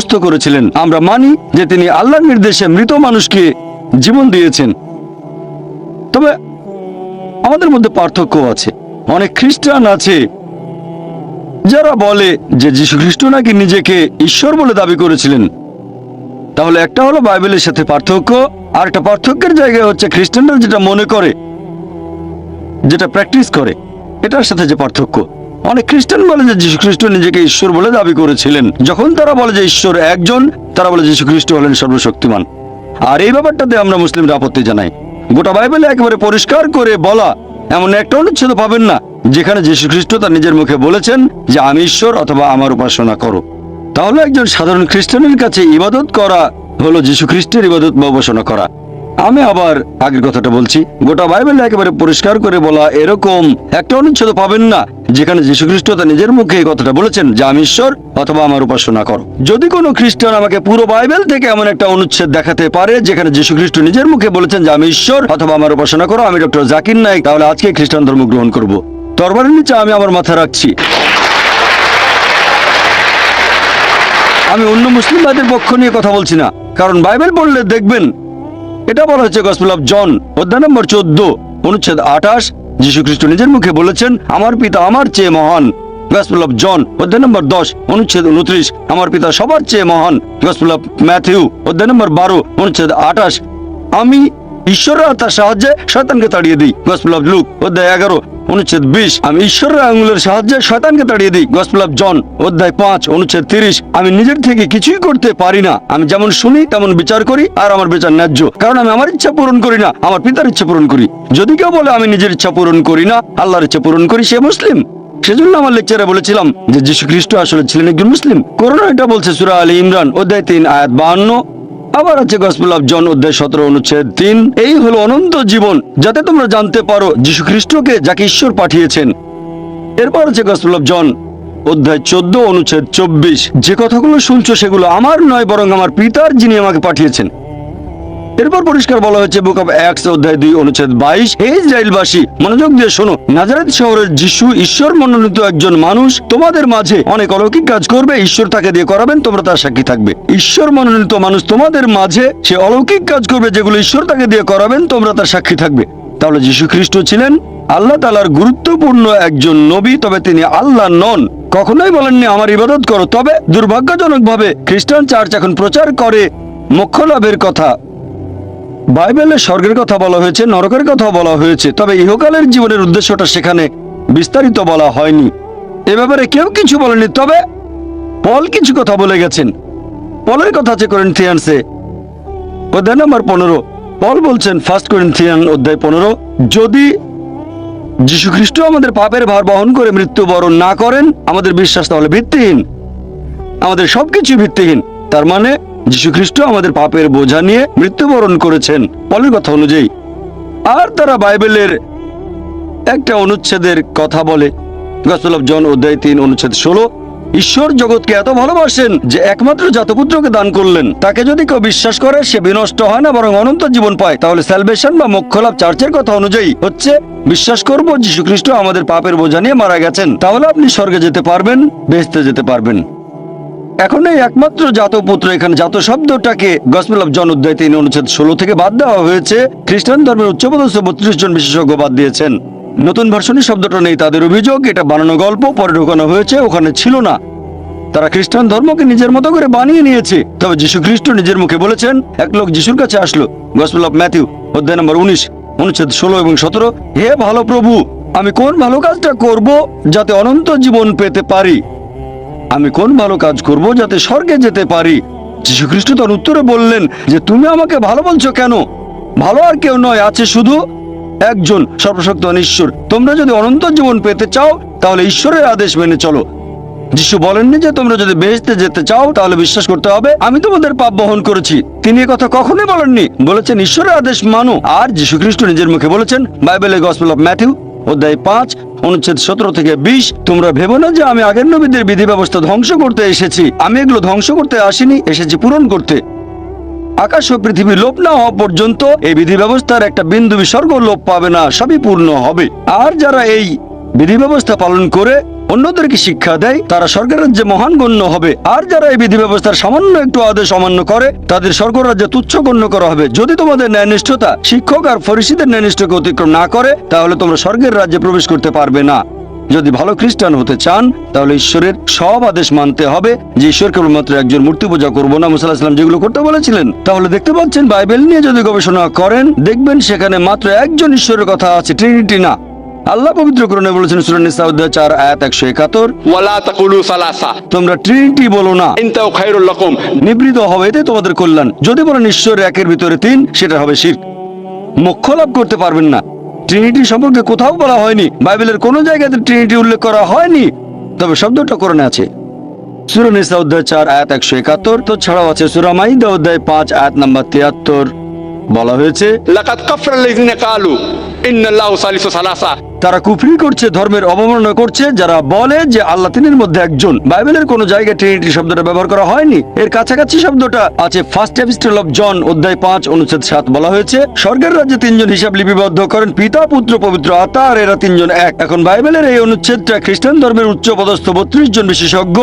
সুস্থ করেছিলেন। আমরা মানি যে তিনি আল্লাহর নির্দেশে মৃত মানুষকে জীবন দিয়েছেন। তবে আমাদের মধ্যে পার্থক্য আছে। অনেক খ্রিস্টান আছে যারা বলে যে যীশু খ্রিস্ট নাকি নিজেকে ঈশ্বর বলে দাবি করেছিলেন। তাহলে একটা হলো বাইবেলের সাথে পার্থক্য, আর একটা পার্থক্যের জায়গায় হচ্ছে খ্রিস্টানরা যেটা মনে করে, যেটা প্র্যাকটিস করে, এটার সাথে যে পার্থক্য। অনেক খ্রিস্টান বলে যে যীশু খ্রিস্ট নিজেকে ঈশ্বর বলে দাবি করেছিলেন। যখন তারা বলে যে ঈশ্বর একজন, তারা বলে যীশু খ্রিস্ট হলেন সর্বশক্তিমান। আর এই ব্যাপারটাতে আমরা মুসলিমরা আপত্তি জানাই। গোটা বাইবেলে একেবারে পরিষ্কার করে বলা এমন একটা অনুচ্ছেদ পাবেন না, যেখানে যীশু খ্রিস্ট তার নিজের মুখে বলেছেন যে, আমি ঈশ্বর অথবা আমার উপাসনা করো। তাহলে একজন সাধারণ খ্রিস্টানের কাছে ইবাদত করা হলো যীশু খ্রিস্টের ইবাদত বা উপাসনা করা। আমি আবার আগের কথাটা বলছি। গোটা বাইবেলে একেবারে পরিষ্কার করে বলা এরকম একটা অনুচ্ছেদ পাবেন না, যেখানে যীশু খ্রিস্ট তার নিজের মুখে এই কথাটা বলেছেন, যে আমি ঈশ্বর অথবা আমার উপাসনা করো। যদি কোনো খ্রিস্টান আমাকে পুরো বাইবেল থেকে এমন একটা অনুচ্ছেদ দেখাতে পারে, যেখানে যীশু খ্রিস্ট নিজের মুখে বলেছেন, যে আমি ঈশ্বর অথবা আমার উপাসনা করো, আমি ডক্টর জাকির নাইক, তাহলে আজকে খ্রিস্টান ধর্ম গ্রহণ করব। তরবারের নিচে আমি আমার মাথা রাখছি। আমি অন্য মুসলিম মুসলিমবাদের পক্ষ নিয়ে কথা বলছি না, কারণ বাইবেল পড়লে দেখবেন এটা বলা হচ্ছে গসপেল অফ জন অধ্যায় নম্বর চোদ্দ, অনুচ্ছেদ আঠাশ যীশু খ্রিস্ট নিজের মুখে বলেছেন, আমার পিতা আমার চেয়ে মহান। গসপেল অফ জন অধ্যায় নম্বর দশ, অনুচ্ছেদ উনত্রিশ, আমার পিতা সবার চেয়ে মহান। গসপেল অফ ম্যাথিউ অধ্যায় নম্বর বারো, অনুচ্ছেদ আঠাশ, আমি ঈশ্বরের আত্মার সাহায্যে শয়তানকে তাড়িয়ে দিই। গসপেল অফ লুক অধ্যায় এগারো অনুচ্ছেদ বিশ। আমি ঈশ্বরের আঙুলের সাহায্যে শয়তানকে তাড়িয়ে দিই। গসপেল অফ জন, অধ্যায় পাঁচ, অনুচ্ছেদ তিরিশ। আমি নিজের থেকে কিছুই করতে পারি না। আমি যেমন শুনি, তেমন বিচার করি, আর আমার বিচার ন্যায্য। কারণ আমি আমার ইচ্ছা পূরণ করি না, আমার পিতার ইচ্ছা পূরণ করি। যদি কেউ বলে, আমি নিজের ইচ্ছা পূরণ করি না, আল্লাহর ইচ্ছা পূরণ করি, সে মুসলিম। সেজন্য আমার লেকচারে বলেছিলাম যে, যীশু খ্রিস্ট আসলে ছিলেন একজন মুসলিম। করোনা এটা বলছে সুরা আলী ইমরান, অধ্যায় তিন, আয়াত বাহান্ন। আবার আছে গসপেল অফ জন অধ্যায় সতেরো, অনুচ্ছেদ তিন। এই হলো অনন্ত জীবন, যাতে তোমরা জানতে পারো যীশু খ্রিস্টকে যাকে ঈশ্বর পাঠিয়েছেন। এরপর আছে গসপেল অফ জন অধ্যায় চোদ্দ, অনুচ্ছেদ চব্বিশ। যে কথাগুলো শুনছো সেগুলো আমার নয়, বরং আমার পিতার যিনি আমাকে পাঠিয়েছেন। এরপর পরিষ্কার বলা হয়েছে বুক অফ এক্স অধ্যায় দুই, অনুচ্ছেদ বাইশ। হে ইসরায়েলবাসী, মনোযোগ দিয়ে শোনো। নাজারেত শহরের যিশু ঈশ্বর মনোনীত একজন মানুষ, তোমাদের মাঝে অনেক অলৌকিক কাজ করবে, ঈশ্বর তাকে দিয়ে করাবেন, তোমরা তার সাক্ষী থাকবে। ঈশ্বর মনোনীত মানুষ তোমাদের মাঝে, সে অলৌকিক কাজ করবে, যেগুলো ঈশ্বর তাকে দিয়ে করাবেন, তোমরা তার সাক্ষী থাকবে। তাহলে যিশু খ্রিস্ট ছিলেন। আল্লাহ তালার গুরুত্বপূর্ণ একজন নবী, তবে তিনি আল্লাহ নন। কখনোই বলেননি, আমার ইবাদত করো। তবে দুর্ভাগ্যজনকভাবে খ্রিস্টান চার্চ এখন প্রচার করে মোক্ষ লাভের কথা। বাইবেলে স্বর্গের কথা বলা হয়েছে, নরকের কথা বলা হয়েছে, তবে ইহকালের জীবনের উদ্দেশ্যটা সেখানে বিস্তারিত বলা হয়নি। এ ব্যাপারে কেউ কিছু বলেনি, তবে পল কিছু কথা বলে গেছেন। পলের কথা আছে করেন্থিয়ানসে অধ্যায় নম্বর পনেরো। পল বলছেন ফার্স্ট করেন্থিয়ান অধ্যায় পনেরো, যদি যীশু খ্রিস্ট আমাদের পাপের ভার বহন করে মৃত্যুবরণ না করেন, আমাদের বিশ্বাস তাহলে ভিত্তিহীন। আমাদের সবকিছু ভিত্তিহীন। তার মানে যীশু খ্রিস্ট আমাদের পাপের বোঝা নিয়ে মৃত্যুবরণ করেছেন পলের কথা অনুযায়ী। আর তারা বাইবেলের একটা অনুচ্ছেদের কথা বলে। গসল জন অধ্যায় তিন, অনুচ্ছেদ ষোলো, ঈশ্বর জগৎকে এত ভালোবাসেন যে একমাত্র জাতপুত্রকে দান করলেন। তাকে যদি কেউ বিশ্বাস করে, সে বিনষ্ট হয় না, বরং অনন্ত জীবন পায়। তাহলে স্যালভেশন বা মোক্ষলাভ চার্চের কথা অনুযায়ী হচ্ছে, বিশ্বাস করব যীশু খ্রিস্ট আমাদের পাপের বোঝা নিয়ে মারা গেছেন। তাহলে আপনি স্বর্গে যেতে পারবেন, বেহেস্তে যেতে পারবেন। এখন এই একমাত্র জাত পুত্র এখানে জাত শব্দটাকে গসপেল জন অধ্যায় তিন, অনুচ্ছেদ ষোলো থেকে বাদ দেওয়া হয়েছে। খ্রিস্টান ধর্মের উচ্চপদস্থ বত্রিশ জন বিশেষজ্ঞ বাদ দিয়েছেন। নতুন ভার্সনে শব্দটা নেই তাদের অভিযোগ, এটা বানানো গল্প, পরে ঢোকানো হয়েছে, ওখানে ছিল না। তারা খ্রিস্টান ধর্মকে নিজের মতো করে বানিয়ে নিয়েছে। তবে যীশু খ্রিস্ট নিজের মুখে বলেছেন, এক লোক যিশুর কাছে আসলো। গসপেল অফ ম্যাথিউ অধ্যায় নম্বর উনিশ, অনুচ্ছেদ ষোলো এবং সতেরো, হে ভালো প্রভু, আমি কোন ভালো কাজটা করব যাতে অনন্ত জীবন পেতে পারি? আমি কোন ভালো কাজ করব যাতে স্বর্গে যেতে পারি? যীশু খ্রিস্ট তার উত্তরে বললেন যে, তুমি আমাকে ভালো বলছো কেন? ভালো আর কেউ নয়, আছে শুধু একজন, সর্বশক্ত ঈশ্বর। তোমরা যদি অনন্ত জীবন পেতে চাও, তাহলে ঈশ্বরের আদেশ মেনে চলো। যিশু বলেননি যে, তোমরা যদি বেহেস্তে যেতে চাও, তাহলে বিশ্বাস করতে হবে, আমি তোমাদের পাপ বহন করেছি। তিনি কথা কখনোই বলেননি। বলেছেন, ঈশ্বরের আদেশ মানো। আর যীশু খ্রিস্ট নিজের মুখে বলেছেন, বাইবেলের গসপেল অফ ম্যাথিউ, অধ্যায় পাঁচ অনুচ্ছেদ সতেরো থেকে বিশ, তোমরা ভেবো না যে আমি আগের নবীদের বিধি ব্যবস্থা ধ্বংস করতে এসেছি। আমি এগুলো ধ্বংস করতে আসিনি, এসেছি পূরণ করতে। আকাশ ও পৃথিবী লোপ না হওয়া পর্যন্ত এই বিধি ব্যবস্থার একটা বিন্দু বিসর্গ লোপ পাবে না, সবই পূর্ণ হবে। আর যারা এই বিধি ব্যবস্থা পালন করে অন্যদেরকে শিক্ষা দেয়, তারা স্বর্গের রাজ্যে মহান গণ্য হবে। আর যারা এই বিধি ব্যবস্থার সামান্য একটু আদেশ অমান্য করে, তাদের স্বর্গ রাজ্যে তুচ্ছ গণ্য করা হবে। যদি তোমাদের ন্যায়নিষ্ঠতা শিক্ষক আর ফরিসিদের ন্যায়নিষ্ঠকে অতিক্রম না করে, তাহলে তোমরা স্বর্গের রাজ্যে প্রবেশ করতে পারবে না। যদি ভালো খ্রিস্টান হতে চান, তাহলে ঈশ্বরের সব আদেশ মানতে হবে। যে ঈশ্বর কেবলমাত্র একজন মূর্তি পূজা করব না মুসাল্লাহাম যেগুলো করতে বলেছিলেন, তাহলে দেখতে পাচ্ছেন বাইবেল নিয়ে যদি গবেষণা করেন, দেখবেন সেখানে মাত্র একজন ঈশ্বরের কথা আছে ট্রিনিটি না। আল্লাহ পবিত্র কোরআনে বলেছেন সূরা নিসা অধ্যায় 4 আয়াত 171 ওয়ালা তাকুলু সালাসা। তোমরা ট্রিনিটি বলো না। ইনতাও খায়রুল লাকুম। নিবৃত হবে এটাই তোমাদের কল্যাণ। যদি বলেন ঈশ্বর একের ভিতরে তিন সেটা হবে শিরক মোক্ষ লাভ করতে পারবেন না। ট্রিনিটি সম্পর্কে কোথাও বলা হয়নি। বাইবেলের কোন জায়গাতে ট্রিনিটি উল্লেখ করা হয়নি। তবে শব্দটা কোরআনে আছে। সুরা নিসা অধ্যায় চার আয়াত একশো একাত্তর তো ছাড়াও আছে সুরা মাইদা অধ্যায় পাঁচ আয়াত নাম্বার তিয়াত্তর। বলা হয়েছে লাকাত কাফরা কালু। তারা কুফরি করছে, ধর্মের অবমাননা করছে, যারা বলে যে আল্লাহ তিনের মধ্যে একজন। বাইবেলের কোন জায়গায় ট্রিনিটি শব্দটা ব্যবহার করা হয়নি। এর কাছাকাছি শব্দটা আছে ফার্স্ট এপিস্টল অফ জন অধ্যায় পাঁচ, অনুচ্ছেদ সাত বলা হয়েছে। স্বর্গের রাজ্যে তিনজন হিসাব লিপিবদ্ধ করেন, পিতা, পুত্র, পবিত্র আতা আর এরা তিনজন এক। এখন বাইবেলের এই অনুচ্ছেদটা খ্রিস্টান ধর্মের উচ্চ পদস্থ বত্রিশ জন বিশেষজ্ঞ।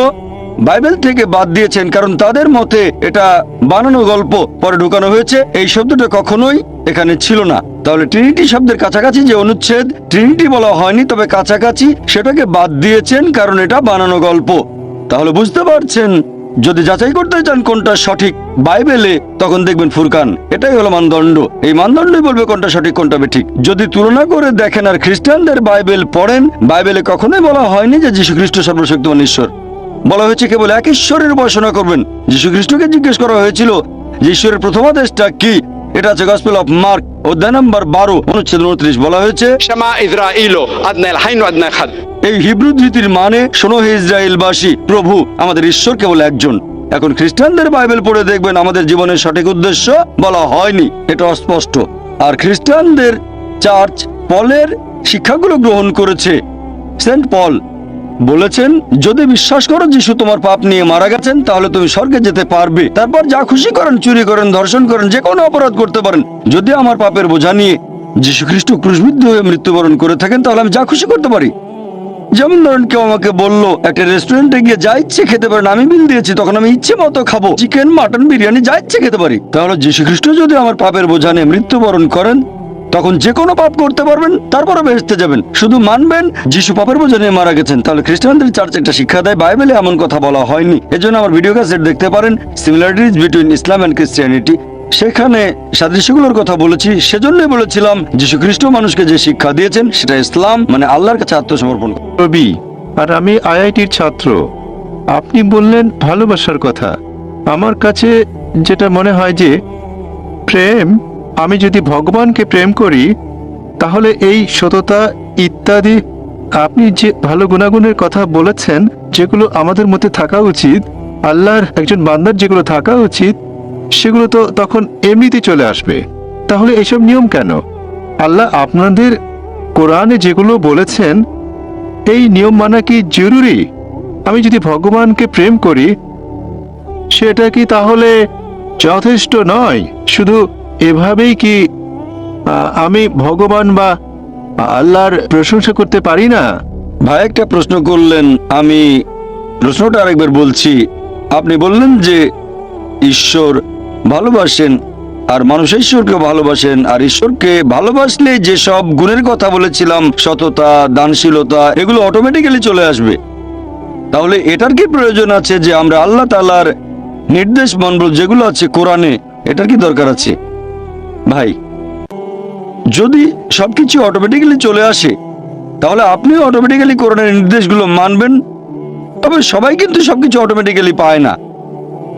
বাইবেল থেকে বাদ দিয়েছেন, কারণ তাদের মতে এটা বানানো গল্প, পরে ঢুকানো হয়েছে। এই শব্দটা কখনোই এখানে ছিল না। তাহলে ট্রিনিটি শব্দের কাছাকাছি যে অনুচ্ছেদ ট্রিনিটি বলা হয়নি, তবে কাছাকাছি সেটাকে বাদ দিয়েছেন কারণ এটা বানানো গল্প। তাহলে বুঝতে পারছেন, যদি যাচাই করতে চান কোনটা সঠিক বাইবেলে, তখন দেখবেন ফুরকান, এটাই হলো মানদণ্ড। এই মানদণ্ডই বলবে কোনটা সঠিক, কোনটা ঠিক। যদি তুলনা করে দেখেন আর খ্রিস্টানদের বাইবেল পড়েন, বাইবেলে কখনোই বলা হয়নি যে যীশু খ্রিস্ট সর্বশক্তিমান ঈশ্বর। বলা হয়েছে কেবল এক ঈশ্বরের উপাসনা করবেন। যীশু খ্রিস্টকে জিজ্ঞেস করা হয়েছিল যে ঈশ্বরের প্রথম আদেশটা কি? এটা আছে গসপেল অফ মার্ক অধ্যায় নম্বর বারো অনুচ্ছেদ উনত্রিশ বলা হয়েছে শ্যামা ইসরাইলো আদনাল হাইনু খাদ। এই হিব্রু ধৃতির মানে শোনো হে ইসরায়েলবাসী প্রভু আমাদের ঈশ্বর কেবল একজন। এখন খ্রিস্টানদের বাইবেল পড়ে দেখবেন আমাদের জীবনের সঠিক উদ্দেশ্য বলা হয়নি এটা অস্পষ্ট। আর খ্রিস্টানদের চার্চ পলের শিক্ষাগুলো গ্রহণ করেছে সেন্ট পল। বলেছেন, যদি বিশ্বাস করো যিশু তোমার পাপ নিয়ে মারা গেছেন, তাহলে তুমি স্বর্গে যেতে পারবে। তারপর যা খুশি করেন, চুরি করেন, ধর্ষণ করেন, যে কোনো অপরাধ করতে পারেন। যদি আমার পাপের বোঝা নিয়ে যীশু খ্রিস্ট ক্রুশবিদ্ধ হয়ে মৃত্যুবরণ করে থাকেন, তাহলে আমি যা খুশি করতে পারি। যেমন ধরেন কেউ আমাকে বলল, একটা রেস্টুরেন্টে গিয়ে যা ইচ্ছে খেতে পারেন, আমি বিল দিয়েছি, তখন আমি ইচ্ছে মতো খাব। চিকেন, মাটন, বিরিয়ানি যা ইচ্ছে খেতে পারি। তাহলে যীশু খ্রিস্ট যদি আমার পাপের বোঝা নিয়ে মৃত্যুবরণ করেন তখন যে কোনো পাপ করতে পারবেন তারপরে বেহেস্তে যাবেন। শুধু মানবেন, যিশু পাপের বোঝা নিয়ে মারা গেছেন। তাহলে খ্রিস্টানদের চার্চ একটা শিক্ষা দেয়, বাইবেলে এমন কথা বলা হয়নি। এজন্য আমার ভিডিও ক্যাসেট দেখতে পারেন similarities between Islam and Christianity সেখানে সাদৃশ্যগুলোর কথা বলেছি, সেজন্যই বলেছিলাম যীশু খ্রিস্ট মানুষকে যে শিক্ষা দিয়েছেন, সেটা ইসলাম মানে আল্লাহর কাছে আত্মসমর্পণ। রবি আর আমি আইআইটির ছাত্র। আপনি বললেন ভালোবাসার কথা। আমার কাছে যেটা মনে হয় যে, প্রেম আমি যদি ভগবানকে প্রেম করি, তাহলে এই সততা ইত্যাদি, আপনি যে ভালো গুণাগুণের কথা বলেছেন, যেগুলো আমাদের মধ্যে থাকা উচিত, আল্লাহর একজন বান্দার যেগুলো থাকা উচিত, সেগুলো তো তখন এমনিতেই চলে আসবে। তাহলে এসব নিয়ম কেন? আল্লাহ আপনাদের কোরআনে যেগুলো বলেছেন, এই নিয়ম মানা কি জরুরি? আমি যদি ভগবানকে প্রেম করি, সেটা কি তাহলে যথেষ্ট নয়? শুধু এভাবেই কি আমি ভগবান বা আল্লাহর প্রশংসা করতে পারি না? ভাই, একটা প্রশ্ন করলেন, আমি প্রশ্নটা আরেকবার বলছি। আপনি বললেন যে ঈশ্বর ভালোবাসেন, আর মানুষ ঈশ্বরকে ভালোবাসেন, আর ঈশ্বরকে ভালোবাসলে যে সব গুণের কথা বলেছিলাম, সততা, দানশীলতা, এগুলো অটোমেটিক্যালি চলে আসবে। তাহলে এটার কি প্রয়োজন আছে যে আমরা আল্লাহ তালার নির্দেশ মানব যেগুলো আছে কোরআনে, এটার কি দরকার আছে? ভাই, যদি সবকিছু অটোমেটিক্যালি চলে আসে, তাহলে আপনিও অটোমেটিক্যালি করোনার নির্দেশগুলো মানবেন, তবে সবাই কিন্তু সবকিছু অটোমেটিক্যালি পায় না।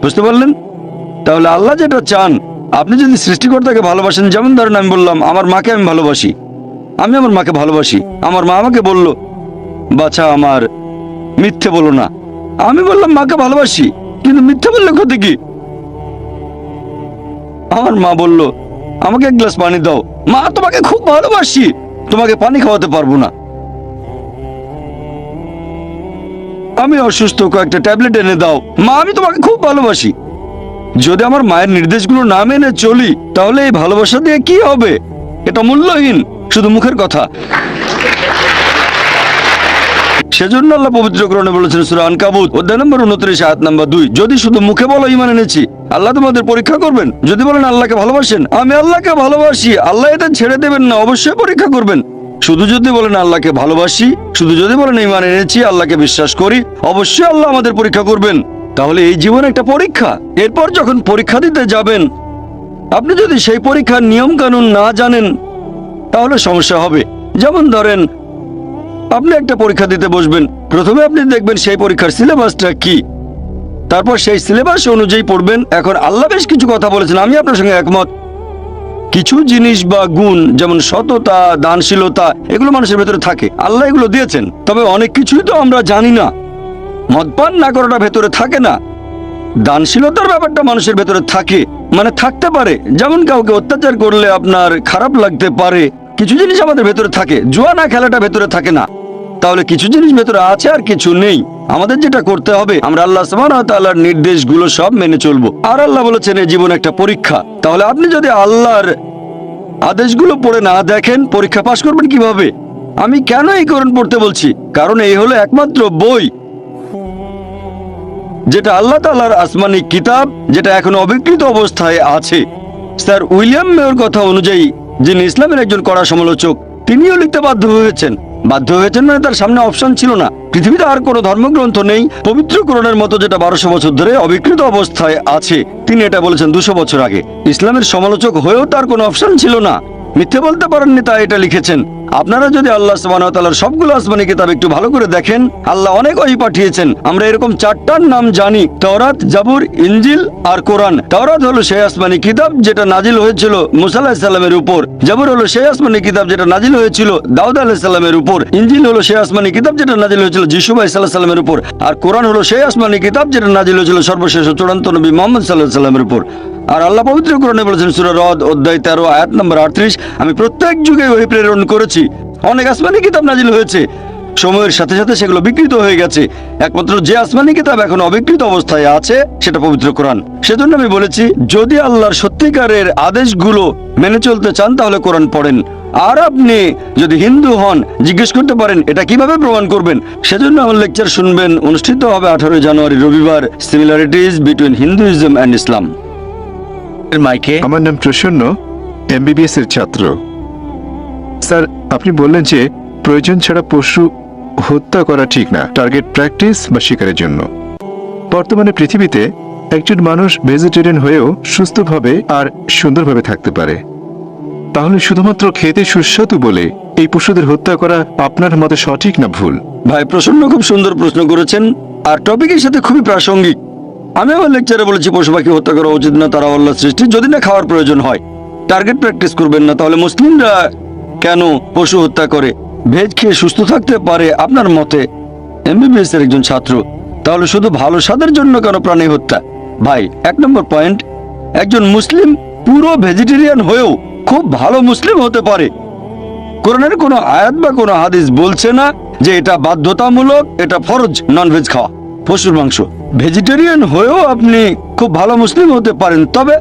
বুঝতে পারলেন? তাহলে আল্লাহ যেটা চান, আপনি যদি সৃষ্টিকর্তাকে ভালোবাসেন, যেমন ধরেন আমি বললাম, আমার মাকে আমি ভালোবাসি। আমি আমার মাকে ভালোবাসি। আমার মা আমাকে বলল, বাছা, আমার মিথ্যে বলো না। আমি বললাম, মাকে ভালোবাসি, কিন্তু মিথ্যে বললে ক্ষতি কি? আমার মা বলল আমাকে এক গ্লাস পানি দাও। মা, তোমাকে খুব ভালোবাসি। তোমাকে পানি খাওয়াতে পারব না। আমি অসুস্থ, কয়েকটা ট্যাবলেট এনে দাও। মা, আমি তোমাকে খুব ভালোবাসি। যদি আমার মায়ের নির্দেশগুলো না মেনে চলি, তাহলে এই ভালোবাসা দিয়ে কি হবে? এটা মূল্যহীন, শুধু মুখের কথা। সেজন্য আল্লাহ পবিত্র গ্রহণে বলেছেন, সুরা আনকাবুত, অধ্যায় নম্বর উনত্রিশ, আয়াত নম্বর দুই। যদি শুধু মুখে বলো ইমান এনেছি। আল্লাহ তোমাদের পরীক্ষা করবেন। যদি বলেন আল্লাহকে ভালোবাসেন, আমি আল্লাহকে ভালোবাসি। আল্লাহ এটা ছেড়ে দেবেন না, অবশ্যই পরীক্ষা করবেন। শুধু যদি বলেন আল্লাহকে ভালোবাসি, শুধু যদি বলেন ইমান এনেছি, আল্লাহকে বিশ্বাস করি, অবশ্যই আল্লাহ আমাদের পরীক্ষা করবেন। তাহলে এই জীবন একটা পরীক্ষা। এরপর যখন পরীক্ষা দিতে যাবেন, আপনি যদি সেই পরীক্ষার নিয়ম কানুন না জানেন, তাহলে সমস্যা হবে। যেমন ধরেন, আপনি একটা পরীক্ষা দিতে বসবেন। প্রথমে আপনি দেখবেন সেই পরীক্ষার সিলেবাসটা কি। তারপর সেই সিলেবাস অনুযায়ী পড়বেন। এখন আল্লাহ বেশ কিছু কথা বলেছেন, আমি আপনার সঙ্গে একমত। কিছু জিনিস বা গুণ, যেমন সততা, দানশীলতা, এগুলো মানুষের ভেতরে থাকে। আল্লাহ এগুলো দিয়েছেন, তবে অনেক কিছুই তো আমরা জানি না। মদপান না করাটা ভেতরে থাকে না। দানশীলতার ব্যাপারটা মানুষের ভেতরে থাকে মানে থাকতে পারে। যেমন কাউকে অত্যাচার করলে আপনার খারাপ লাগতে পারে। কিছু জিনিস আমাদের ভেতরে থাকে, জুয়া না খেলাটা ভেতরে থাকে না। তাহলে কিছু জিনিস ভেতরে আছে আর কিছু নেই। আমাদের যেটা করতে হবে, আমরা আল্লাহ তাআলার নির্দেশগুলো সব মেনে চলবো। আর আল্লাহ বলেছেন এই জীবন একটা পরীক্ষা। তাহলে আপনি যদি আল্লাহর আদেশগুলো পড়ে না দেখেন, পরীক্ষা পাশ করবেন কীভাবে? আমি কেন এই কোরআন পড়তে বলছি? কারণ এই হলো একমাত্র বই, যেটা আল্লাহ তাআলার আসমানি কিতাব, যেটা এখন অবিকৃত অবস্থায় আছে। স্যার উইলিয়াম মেয়র কথা অনুযায়ী, যিনি ইসলামের একজন কড়া সমালোচক, তিনিও লিখতে বাধ্য হয়েছেন। বাধ্য হয়েছেন মানে তার সামনে অপশন ছিল না। পৃথিবীতে আর কোনো ধর্মগ্রন্থ নেই। পবিত্র কোরআনের মতো যেটা বারোশো বছর ধরে অবিকৃত অবস্থায় আছে, তিনি এটা বলেছেন দুশো বছর আগে। ইসলামের সমালোচক হয়েও তার কোনো অপশন ছিল না। মিথ্যে বলতে পারেননি তা এটা লিখেছেন। আপনারা যদি আল্লাহ সুবহানাহু সবগুলো আসমানি কিতাব একটু ভালো করে দেখেন, আল্লাহ অনেক ওই পাঠিয়েছেন। আমরা এরকম চারটার নাম জানি, তওরাত, জাবুর ইঞ্জিল আর কোরআন। তওরাত হলো সেই আসমানি কিতাব যেটা নাজিল হয়েছিল মুসা আলাহিসাল্লামের উপর। জাবুর হলো সেই আসমানি কিতাব যেটা নাজিল হয়েছিল দাউদ আলাহিস সাল্লামের উপর। ইনজিল হলো সেই আসমানি কিতাব যেটা নাজিল হয়েছিল যিশু ভাই সাল্লাহ সাল্লামের উপর। আর কোরআন হলো সেই আসমানি কিতাব যেটা নাজিল হয়েছিল সর্বশেষ চূড়ান্ত নবী মোহাম্মদ সাল্লাহ সাল্লামের উপর। আর আল্লাহ পবিত্র কোরআনে বলেছেন, সূরা রদ অধ্যায় তেরো, আয়াত নম্বর আটত্রিশ, আমি প্রত্যেক যুগে ওই প্রেরণ করেছি। অনেক আসমানি কিতাব নাজিল হয়েছে। সময়ের সাথে সাথে সেগুলো বিকৃত হয়ে গেছে। একমাত্র যে আসমানি কিতাব এখন অবিকৃত অবস্থায় আছে সেটা পবিত্র কোরআন। সেজন্য আমি বলেছি যদি আল্লাহর সত্যিকারের আদেশগুলো মেনে চলতে চান তাহলে কোরআন পড়েন। আর আপনি যদি হিন্দু হন জিজ্ঞেস করতে পারেন এটা কীভাবে প্রমাণ করবেন? সেজন্য আমার লেকচার শুনবেন অনুষ্ঠিত হবে আঠারোই জানুয়ারি রবিবার similarities between Hinduism and Islam মাইকে। আমার নাম প্রসন্ন এমবিবিএস এর ছাত্র। স্যার, আপনি বললেন যে প্রয়োজন ছাড়া পশু হত্যা করা ঠিক না টার্গেট প্র্যাকটিস বা শিকারের জন্য। বর্তমানে পৃথিবীতে একজন মানুষ ভেজিটেরিয়ান হয়েও সুস্থভাবে আর সুন্দরভাবে থাকতে পারে। তাহলে শুধুমাত্র খেতে সুস্বাদু বলে এই পশুদের হত্যা করা আপনার মতে সঠিক না ভুল? ভাই, প্রসন্ন খুব সুন্দর প্রশ্ন করেছেন, আর টপিকের সাথে খুবই প্রাসঙ্গিক। আমি আমার লেকচারে বলেছি, পশু পাখি হত্যা করা উচিত না, তারা আল্লাহ সৃষ্টি। যদি না খাওয়ার প্রয়োজন হয় টার্গেট প্র্যাকটিস করবেন না। তাহলে মুসলিমরা কেন পশু হত্যা করে? ভেজ খেয়ে সুস্থ থাকতে পারে আপনার মতে? এমবিবিএস এর একজন ছাত্র, তাহলে শুধু ভালো স্বাদের জন্য কেন প্রাণী হত্যা? ভাই, এক নম্বর পয়েন্ট, একজন মুসলিম পুরো ভেজিটেরিয়ান হয়েও খুব ভালো মুসলিম হতে পারে। কোরআনের কোনো আয়াত বা কোনো হাদিস বলছে না যে এটা বাধ্যতামূলক, এটা ফরজ ননভেজ খাওয়া। পশুর মাংস। ভেজিটেরিয়ান হয়েও আপনি খুব ভালো মুসলিম হতে পারেন, তবে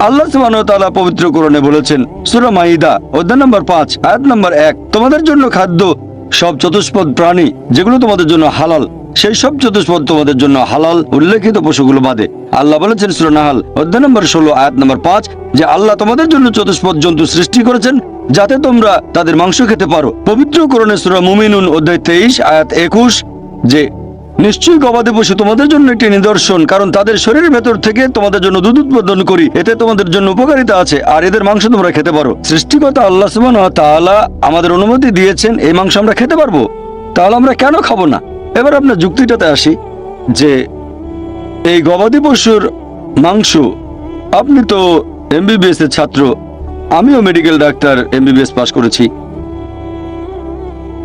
আল্লাহ সুবহানাহু পবিত্র কোরআনে বলেছেন, সূরা মাইদা, অধ্যায় নম্বর পাঁচ, আয়াত নম্বর এক, তোমাদের জন্য খাদ্য সব চতুষ্পদ প্রাণী, যেগুলো তোমাদের জন্য হালাল, সেই সব চতুষ্পদ তোমাদের জন্য হালাল, উল্লেখিত পশুগুলো বাদে। আল্লাহ বলেছেন সূরা নাহাল, অধ্যায় নম্বর ষোলো, আয়াত নম্বর পাঁচ, যে আল্লাহ তোমাদের জন্য চতুষ্পদ জন্তু সৃষ্টি করেছেন, যাতে তোমরা তাদের মাংস খেতে পারো। পবিত্র কোরআনে সুরা মুমিনুন, অধ্যায় তেইশ, আয়াত একুশ, যে নিশ্চয়ই গবাদি পশু তোমাদের জন্য একটি নিদর্শন, কারণ তাদের শরীরের ভেতর থেকে তোমাদের জন্য দুধ উৎপাদন করি। এতে তোমাদের জন্য উপকারিতা আছে, আর এদের মাংস তোমরা খেতে পারো। সৃষ্টিকতা আল্লাহ সুবহানাহু ওয়া তাআলা আমাদের অনুমতি দিয়েছেন, এই মাংস আমরা খেতে পারব। তাহলে আমরা কেন খাব না? এবার আপনার যুক্তিটাতে আসি, যে এই গবাদি পশুর মাংস, আপনি তো এমবিবিএস এর ছাত্র, আমিও মেডিকেল ডাক্তার এমবিবিএস পাশ করেছি।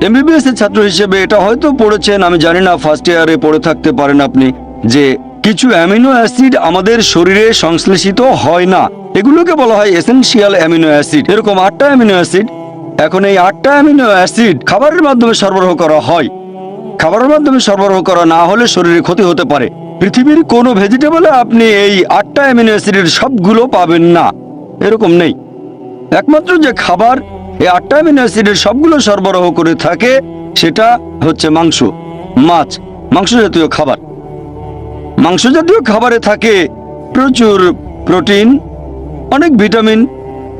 এমবিবিএস এর ছাত্র হিসেবে এটা হয়তো পড়েছেন, আমি জানি না ফার্স্ট ইয়ারে পড়ে থাকতে পারেন আপনি, যে কিছু অ্যামিনো অ্যাসিড আমাদের শরীরে সংশ্লেষিত হয় না। এগুলোকে বলা হয় এসেনশিয়াল অ্যামিনো অ্যাসিড এরকম আটটা অ্যামিনো অ্যাসিড এখন এই আটটা অ্যামিনো অ্যাসিড খাবারের মাধ্যমে সরবরাহ করা হয়। খাবারের মাধ্যমে সরবরাহ করা না হলে শরীরে ক্ষতি হতে পারে। পৃথিবীর কোনো ভেজিটেবলে আপনি এই আটটা অ্যামিনো অ্যাসিডের সবগুলো পাবেন না। এরকম নেই। একমাত্র যে খাবার এই আটটা অ্যামিনো অ্যাসিডের সবগুলো সরবরাহ করে থাকে, সেটা হচ্ছে মাংস, মাছ মাংস জাতীয় খাবার। মাংস জাতীয় খাবারে থাকে প্রচুর প্রোটিন অনেক ভিটামিন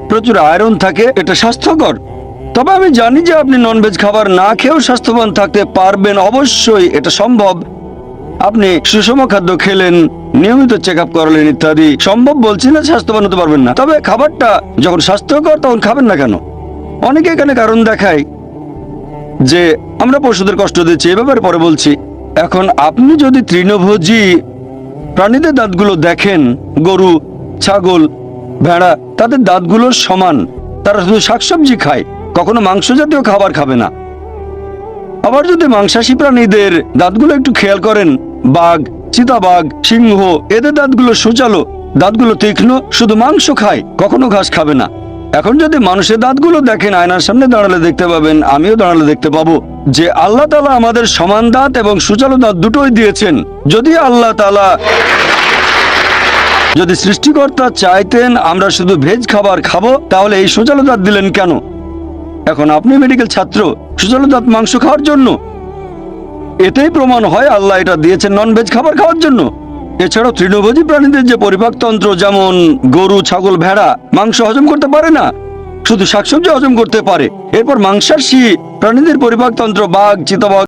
প্রচুর আয়রন থাকে, এটা স্বাস্থ্যকর। তবে আমি জানি যে আপনি ননভেজ খাবার না খেয়েও স্বাস্থ্যবান থাকতে পারবেন, অবশ্যই এটা সম্ভব। আপনি সুষম খাদ্য খেলেন, নিয়মিত চেক আপ করালেন ইত্যাদি, সম্ভব বলছি না স্বাস্থ্যবান হতে পারবেন না। তবে খাবারটা যখন স্বাস্থ্যকর, তখন খাবেন না কেন? অনেকে এখানে কারণ দেখায় যে আমরা পশুদের কষ্ট দিচ্ছি, এ ব্যাপারে পরে বলছি। এখন আপনি যদি তৃণভোজী প্রাণীদের দাঁতগুলো দেখেন, গরু, ছাগল, ভেড়া, তাদের দাঁতগুলো সমান, তারা শুধু শাকসবজি খায়, কখনো মাংস জাতীয় খাবার খাবে না। আবার যদি মাংসাশী প্রাণীদের দাঁতগুলো একটু খেয়াল করেন, বাঘ, চিতাবাঘ, সিংহ, এদের দাঁতগুলো সুচালো, দাঁতগুলো তীক্ষ্ণ, শুধু মাংস খায়, কখনো ঘাস খাবে না। এখন যদি মানুষের দাঁতগুলো দেখেন, আয়নার সামনে দাঁড়ালে দেখতে পাবেন, আমিও দাঁড়ালে দেখতে পাবো যে আল্লাহ তালা আমাদের সমান দাঁত এবং সুচালো দাঁত দুটোই দিয়েছেন। যদি আল্লাহ তালা যদি সৃষ্টিকর্তা চাইতেন, আমরা শুধু ভেজ খাবার খাব, তাহলে এই সুচালো দাঁত দিলেন কেন? এখন আপনি মেডিকেল ছাত্র, সুচালো দাঁত মাংস খাওয়ার জন্য। এতেই প্রমাণ হয় আল্লাহ এটা দিয়েছেন নন ভেজ খাবার খাওয়ার জন্য। এছাড়াও তৃণভোজী প্রাণীদের যে পরিপাকতন্ত্র যেমন গরু, ছাগল, ভেড়া, মাংস হজম করতে পারে না, শুধু শাকসবজি হজম করতে পারে। এরপর মাংসাশী প্রাণীদের পরিপাকতন্ত্র বাঘ, চিতাবাঘ।